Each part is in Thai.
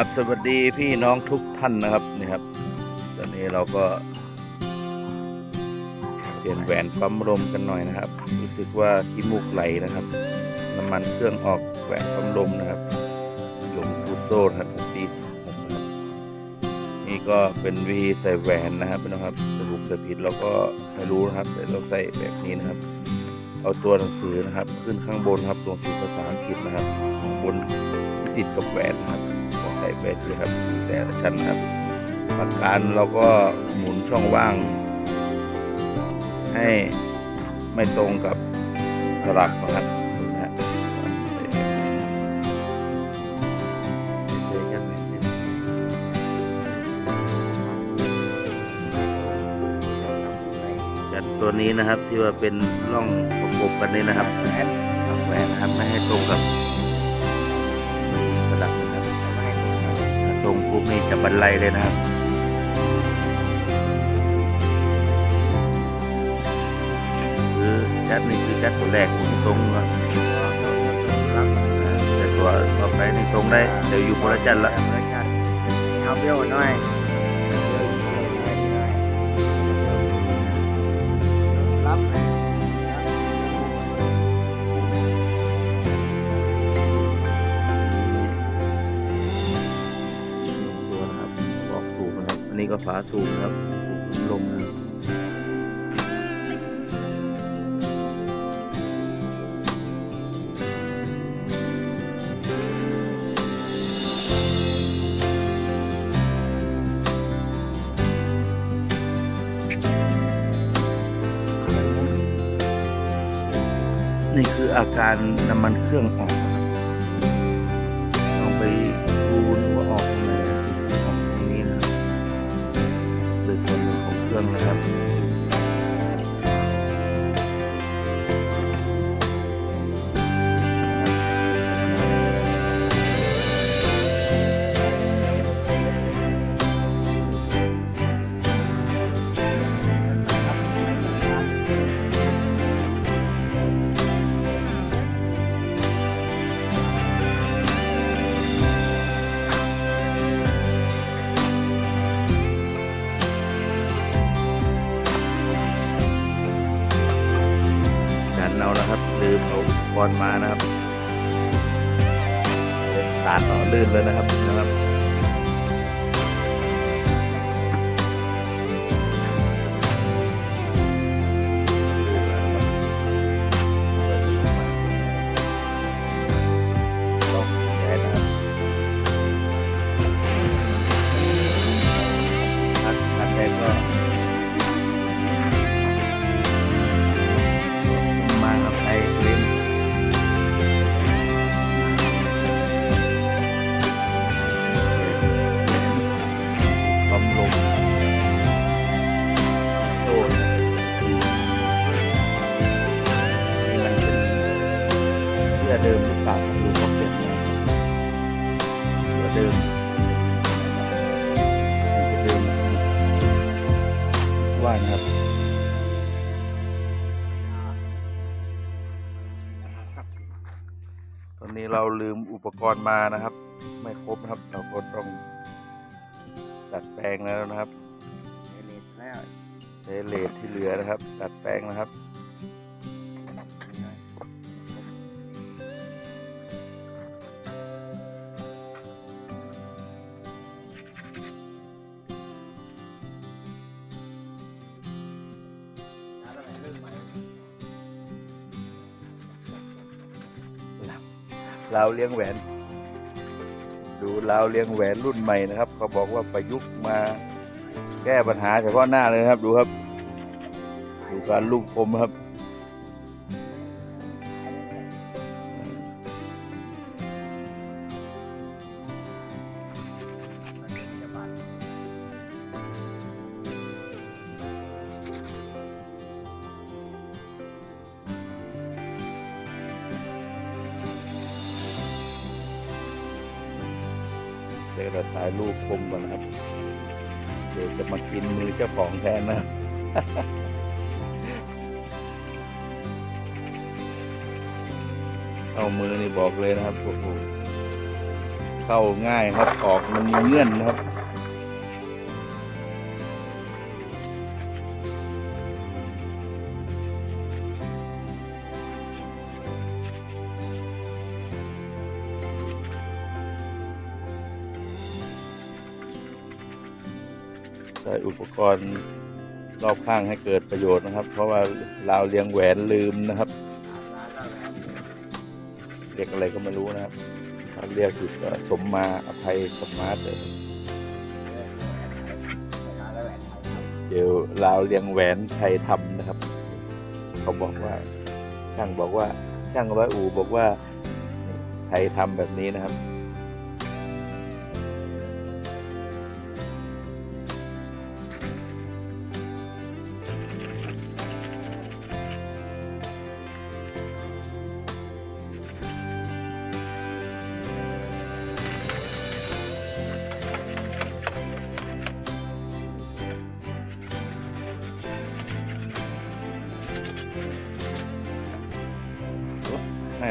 ครับสวัสดีพี่น้องทุกท่านนะครับนี่ครับ ตอนนี้เราก็เปลี่ยนแหวนปั๊มลมกันหน่อยนะครับ รู้สึกว่าที่มูกไหลนะครับ น้ำมันเครื่องออกแหวนปั๊มลมนะครับหลงฟูโซ่นะครับปีสามนะครับนี่ก็เป็นวีใส่แหวนนะครับนะครับสรุปจะผิดเราก็ไม่รู้นะครับแต่เราใส่แบบนี้นะครับ เอาตัวหนังสือนะครับ ขึ้นข้างบนครับตัวหนังสือภาษาอังกฤษนะครับข้างบนที่ติดกับแหวนนะครับ ส่ไปเลยครับแต่ละชั้นครับหลักการเราก็หมุนช่องว่าง ให้ไม่ตรงกับสลักนะครับนะฮะเฉยๆยังไม่ติดจัดตัวนี้นะครับที่ว่าเป็นร่องประกบกันนี้นะครับแหวนแหวนนะครับไม่ให้ตรงกับ ตรงปุ๊บนี่จะบรรลัยเลยนะครับคือจัดนี่คือจัดตัวแรกที่ตรงแต่ตัวต่อไปนี่ตรงได้เดี๋ยวอยู่คนละจัดละเอาเบี้ยวหน่อย นี้ก็ฝาสูบนะครับสูบลมนะนี่คืออาการน้ำมันเครื่องออก บอลมานะครับสาดต่อลื่นเลยนะครับนะครับ เดิมจะเดิมว่านะครับตอนนี้เราลืมอุปกรณ์มานะครับ ไม่ครบนะครับ เราก็ต้องดัดแปลงแล้วนะครับเลสแล้วใช้เลทที่เหลือนะครับ ดัดแปลงนะครับ เราวเลี้ยงแหวน ดูเราวเลี้ยงแหวนรุ่นใหม่นะครับเขาบอกว่าประยุกต์มาแก้ปัญหาเฉพาะหน้าเลยนะครับ ดูครับ ดูการลูกคมครับ เดี๋ยวเราถ่ายรูปคมก่อนนะครับ เดี๋ยวจะมากินมือเจ้าของแทนนะเอามือนี่บอกเลยนะครับโอ้โหเข้าง่ายครับออกมันมีเงื่อนนะครับ อุปกรณ์รอบข้างให้เกิดประโยชน์นะครับ เพราะว่าเราวเลี้ยงแหวนลืมนะครับ เรียกอะไรก็ไม่รู้นะครับถ้าเรียกผิดก็สมมาอภัยสมมาเถอะเดี๋ยวลาวเลี้ยงแหวนไทยทำนะครับ เขาบอกว่าช่างบอกว่าช่างร้อยอู่บอกว่าไทยทำแบบนี้นะครับ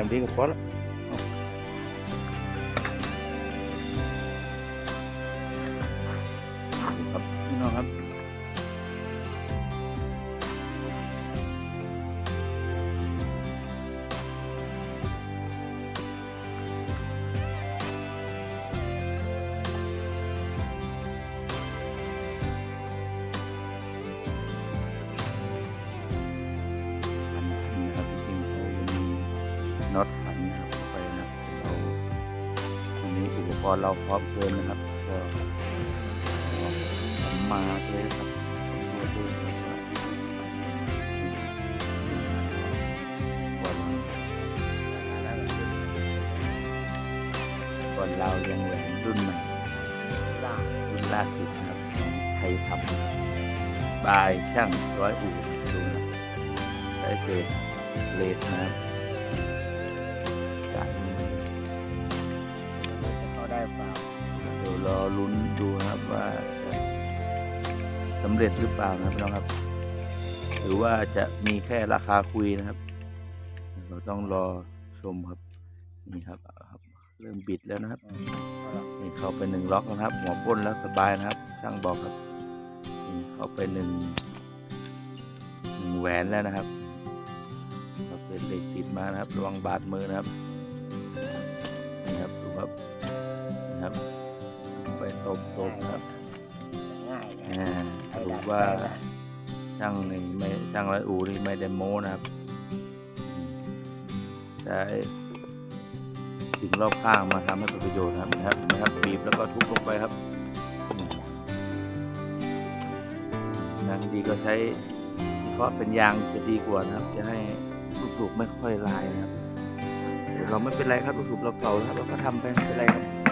ให้ กรณ์เราพร้อมเกินนะครับก็มาเลยครับก่อนเรายังแหวนรุ่นใหม่รุ่นล่าสุดนะครับของไทยทำบายช่างร้อยอู่ดูนะใช้เศษเลดนะครับ เขาได้เปล่าเดี๋ยวรอลุ้นดูนะครับว่าจะสำเร็จหรือเปล่านะครับพี่น้องครับ หรือว่าจะมีแค่ราคาคุยนะครับ เราต้องรอชมครับนี่ครับเอาครับเริ่มบิดแล้วนะครับนี่เข้าไปหนึ่งล็อกนะครับ หัวป้นแล้วสบายนะครับช่างบอกครับนี่เข้าไปหนึ่งหนึ่งแหวนแล้วนะครับเราเศษเหล็กติดมานะครับระวังบาดมือนะครับนี่ครับดูครับนี่ครับไป ตบตบครับง่ายอ่าสรุปว่าช่างนี่ไม่ช่างร้อยอูนี่ไม่ได้โม้นะครับอืมใช้สิ่งรอบข้างมาทำให้เป็นประโยชน์นะครับนะครับนะครับบีบแล้วก็ทุบลงไปครับอืมงานดีๆก็ใช้วิเคราะห์เป็นยางจะดีกว่านะครับ จะให้ลูกสูบไม่ค่อยลายนะครับแต่เราไม่เป็นไรครับลูกสูบเราเก่าแล้วครับเราก็ทำไปไม่เป็นไรครับ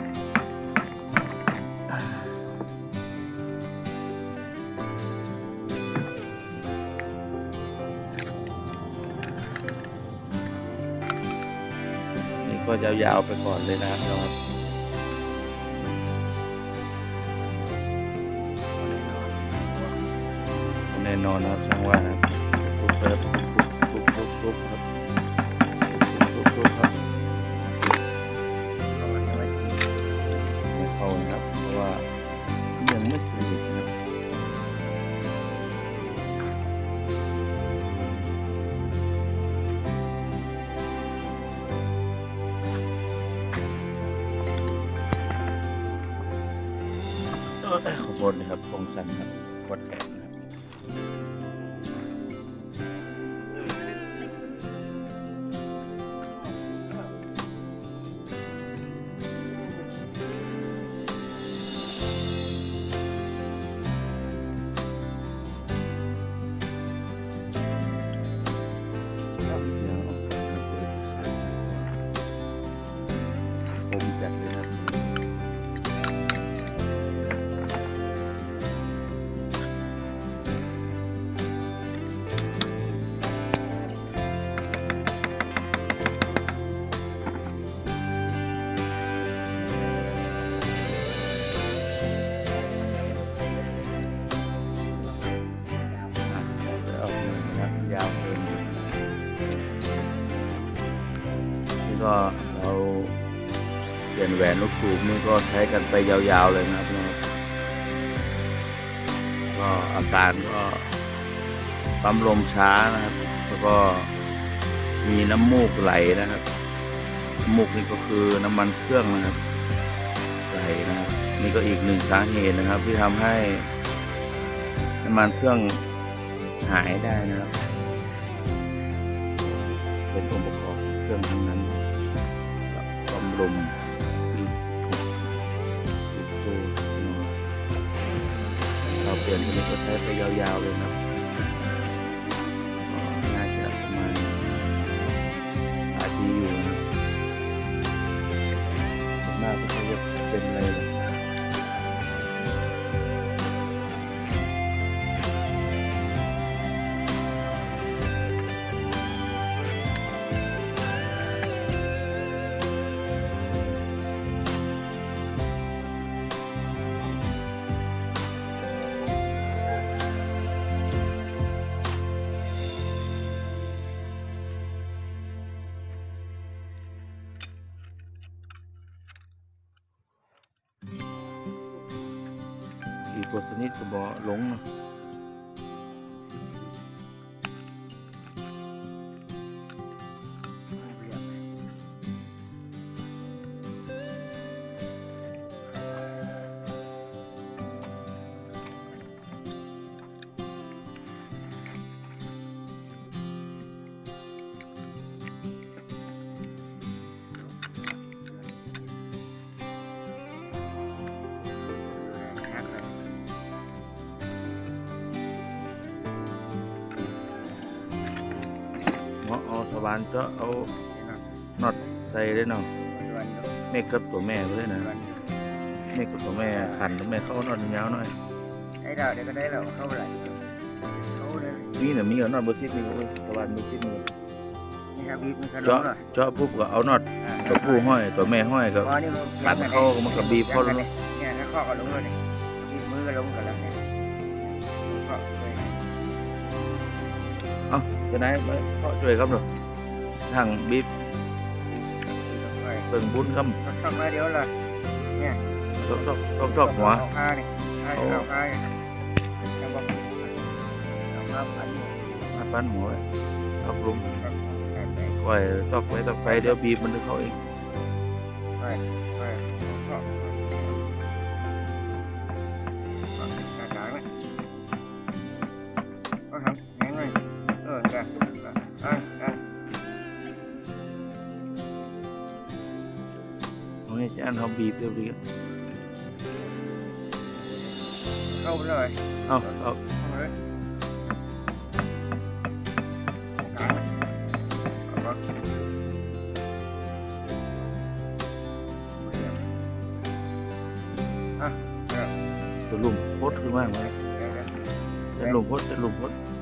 ก็ยาวๆไปก่อนเลยนะครับแน่นอนนะครับช่างว่านะครับทุบปุ๊บทุบทุบทุบทุบครับทุบทุบทุบครับ บคุณนะครับกองสันครับกดแขนนะครับูกนี่ก็ใช้กันไปยาวๆเลยนะครับ ก็อาการก็ปั๊มลมช้านะครับ แล้วก็มีน้ำมูกไหลนะครับน้ำมูกนี่ก็คือน้ำมันเครื่องนะครับไหลนะครับนี่ก็อีกหนึ่งสาเหตุนะครับ ที่ทำให้น้ำมันเครื่องหายได้นะครับ เป็นองค์ประกอบเครื่องทั้งนั้นกับความลม เราเปลี่ยนตัวนี้ก็ใช้ไปยาวๆเลยนะ กกว่าสนิทก็บอหลงเนาะาะเอาสว่านเจาะเอาน็อตใส่ได้เนาะเมฆกับตัวแม่ไปเลยนะเมฆกับตัวแม่ขันตัวแม่เข้าน็อตยาวหน่อยไอ้เราเดี๋ยวก็ได้เราเข้าไปเข้าเลยนี่เนี่ยมีเอาน็อตเบอร์ซิปนี่ก็สว่านเบอร์ซิปนี่นี่ครับบีบมันขลุ่เจาะมเลยเจาะปุ๊บก็เอาน็อตตัวผู้ห้อยตัวแม่ห้อยก็พอนี่มันตัดเข้ามันก็บีบเข้าแล้วเนี่ยถ้าข้อก็ลงเลยเนี่ยบีบมือก็ลงกันแล้วเนี่ยข้อเลยเอ้าจะไหนมาเขาช่วยครับหนู ทางบีบเปิงบุญครับทำมาเดี๋ยวเลยเนี่ยตอกตอกตอกตอกหัวเอาข้านี่เอาข้านี่จังหวะเอาข้าพันมาปั้นหัวไว้ตอกลุมไปปล่อยตอกไปตอกไปเดี๋ยวบีบมันจะเข้าเอง จะอันเขาบีบเรียบร้อยเข้าไ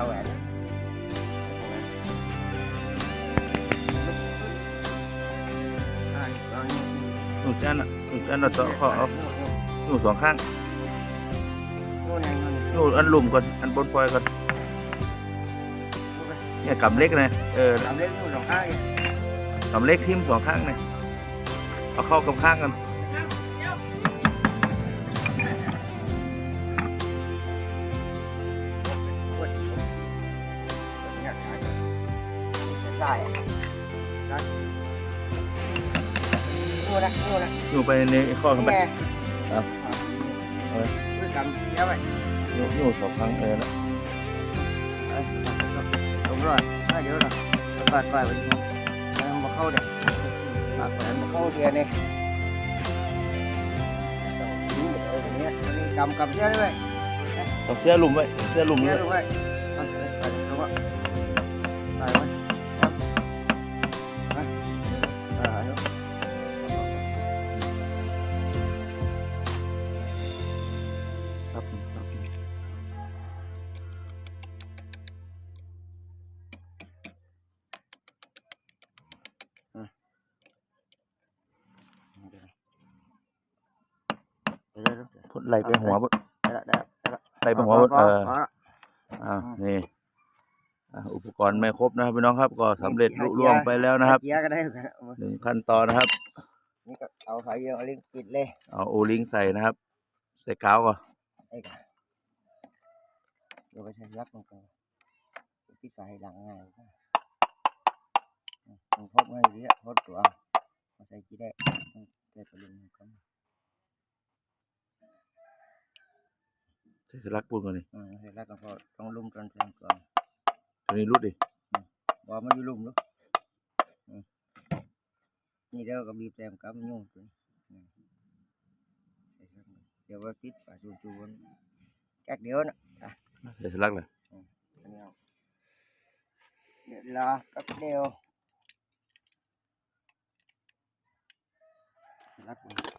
าแหวนอ่าตอนนี้หนูจันอะหนูจันเราต่อขอเอาหนูสองข้างนู่นไงนู่นหนูอันลุ่มก่อน อันบนปล่อยก่อน เนี่ยกำเล็กนะเออทำเล่นนู่นสองข้างกำเล็กทิ่มสองข้างนะเอาเข้ากับข้างกัน ได้ได้นู่นนะนู่นนะหนูไปในข้อเข้าไปแม่เอาเออด้วยกำเยอะไปหนูหนูสองข้างเออนะ đúng rồi hai đứa rồi vài vài bình thường em mà khâu được à phải mà khâu kia này cầm cầm xe đi vậy เอาเสื้อลุ่มไว้เสื้อลุ่ม xe ไว้ đúng vậy à, phải พุดไหลไปหัวพุดได้ละได้ละได้ละไหลไปหัวพุดพอเออพอละอ่าอืมนี่อะอุปกรณ์ไม่ครบนะครับพี่น้องครับก็สำเร็จลุล่วงไปแล้วนะครับเกียร์ก็ได้เหมือนกันเอามาหนึ่งขั้นตอนนะครับนี่ก็เอาสายเดียวเอาลิงก์ปิดเลยเอาโอลิงใส่นะครับ ใส่กาวก่อนไอ้กะเดี๋ยวไปใช้ยักษ์ลงไปปิดสายหลังง่ายก็มันพบง่ายดีอะพดตัวมาใส่กี่ได้ต้องใส่ตัวลิงก์ก่อนใส่สลักปูนก่อนนี่อืมใส่แล้วก็พอต้องลุ่มตอนเส้นก่อนตัวนี้รุดดิบอกมันอยู่ลุ่มลูกอืมนี่ เดี๋ยวก็บีบแต้มกับยุ่งตัวนี้อืมใส่ครับเดี๋ยวว่าปิดฝาชูชูบนแก๊กเดียวนะอะใส่ส